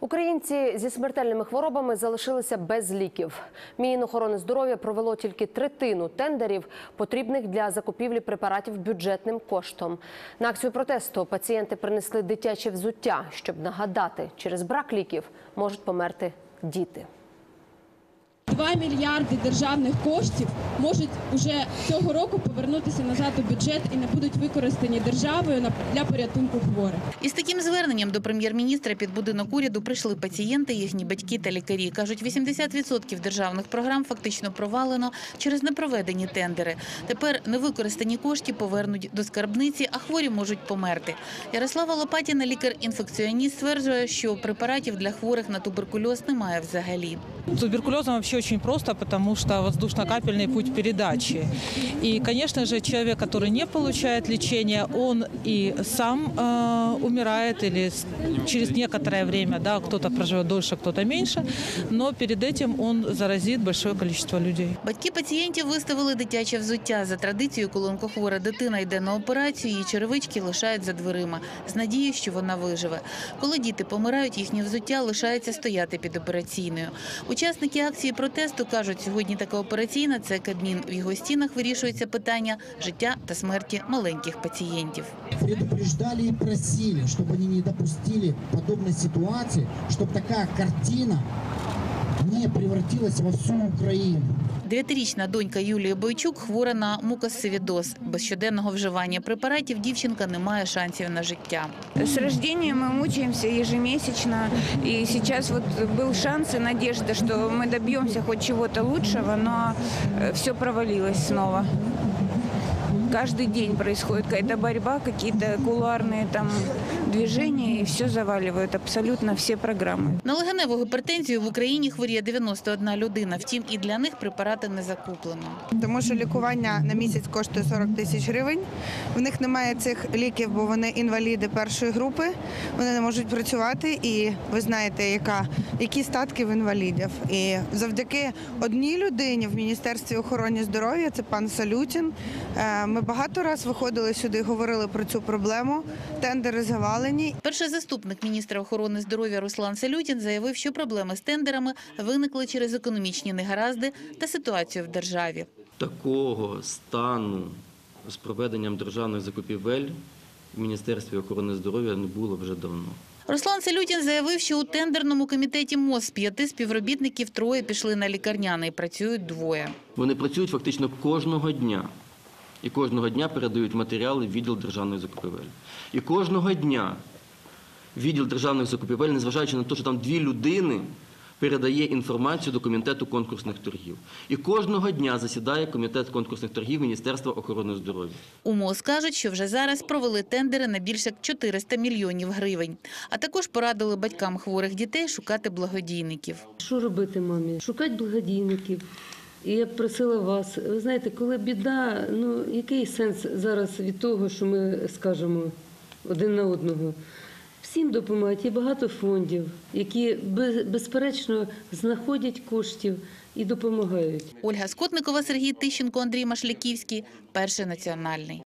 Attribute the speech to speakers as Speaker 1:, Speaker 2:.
Speaker 1: Українці зі смертельними хворобами залишилися без ліків. Мінохорони здоров'я провело тільки третину тендерів, потрібних для закупівлі препаратів бюджетним коштом. На акцію протесту пацієнти принесли дитяче взуття, щоб нагадати, через брак ліків можуть померти діти.
Speaker 2: 2 мільярди державних коштів можуть уже цього року повернутися назад у бюджет і не будуть використані державою на- для порятунку хворих.
Speaker 3: Із таким зверненням до прем'єр-міністра під будинок уряду прийшли пацієнти, їхні батьки та лікарі. Кажуть, 80% державних програм фактично провалено через непроведені тендери. Тепер невикористані кошти повернуть до скарбниці, а хворі можуть померти. Ярослава Лопатіна, лікар-інфекціоніст, стверджує, що препаратів для хворих на туберкульоз немає взагалі.
Speaker 4: С туберкулезом вообще очень просто, потому что воздушно-капельный путь передачи. И, конечно же, человек, который не получает лечения, он и сам э, умирает или с- через некоторое время, да, кто-то проживет дольше, кто-то меньше, но перед этим он заразит большое количество людей.
Speaker 3: Батьки пацієнтів виставили дитяче взуття. За традицією, коли онкохвора дитина йде на операцію, її черевички лишають за дверима з надією, що вона виживе. Коли діти помирають, їхнє взуття лишається стояти під операційною. Учасники акції протесту кажуть, сьогодні така операційна це Кабмін. В його стінах вирішується питання життя та смерті маленьких пацієнтів.
Speaker 5: предупреждали і просили, щоб вони не допустили подобної ситуації, щоб така картина не превратилась во всю Украину.
Speaker 3: Дев'ятирічна донька Юлії Бойчук хвора на мукосцевідоз. Без щоденного вживання препаратів дівчинка не має шансів на життя.
Speaker 6: С рождения мы мучаемся ежемесячно, и сейчас вот был шанс и надежда, что мы добьемся хоть чего-то лучшего, но все провалилось снова. Каждый день происходит какая-то борьба, какие-то кулуарные там движения, и все заваливают, абсолютно все программы.
Speaker 3: На легеневу гіпертензію в Україні хворіє 91 людина. Втім, і для них препарати не закуплено.
Speaker 7: тому що лікування на місяць коштує 40 тисяч гривень. В них немає цих ліків, бо вони інваліди першої групи. Вони не можуть працювати, і ви знаєте, яка які статки в інвалідів. І завдяки одній людині в міністерстві охорони здоров'я, це пан Салютін. е, Ми багато разів виходили сюди, говорили про цю проблему. Тендери завалені,
Speaker 3: Перший заступник міністра охорони здоров'я Руслан Салютін заявив, що проблеми з тендерами виникли через економічні негаразди та ситуацію в державі.
Speaker 8: такого стану з проведенням державних закупівель в Міністерстві охорони здоров'я не було вже давно.
Speaker 3: Руслан Салютін заявив, що у тендерному комітеті МОЗ з п'яти співробітників троє пішли на лікарняний, працюють двоє.
Speaker 8: Вони працюють фактично кожного дня. І кожного дня передають матеріали в відділ державних закупівель. І кожного дня відділ державних закупівель, незважаючи на те, що там дві людини, передає інформацію до комітету конкурсних торгів. І кожного дня засідає комітет конкурсних торгів Міністерства охорони здоров'я.
Speaker 3: У МОЗ кажуть, що вже зараз провели тендери на більше як 400 мільйонів гривень. А також порадили батькам хворих дітей шукати благодійників.
Speaker 9: Що робити мамі? Шукати благодійників. І я б просила вас, ви знаєте, коли біда, ну який сенс зараз від того, що ми скажемо один на одного? Всім допомагають, є багато фондів, які безперечно знаходять коштів і допомагають.
Speaker 3: Ольга Скотникова, Сергій Тищенко, Андрій Машляківський. Перший національний.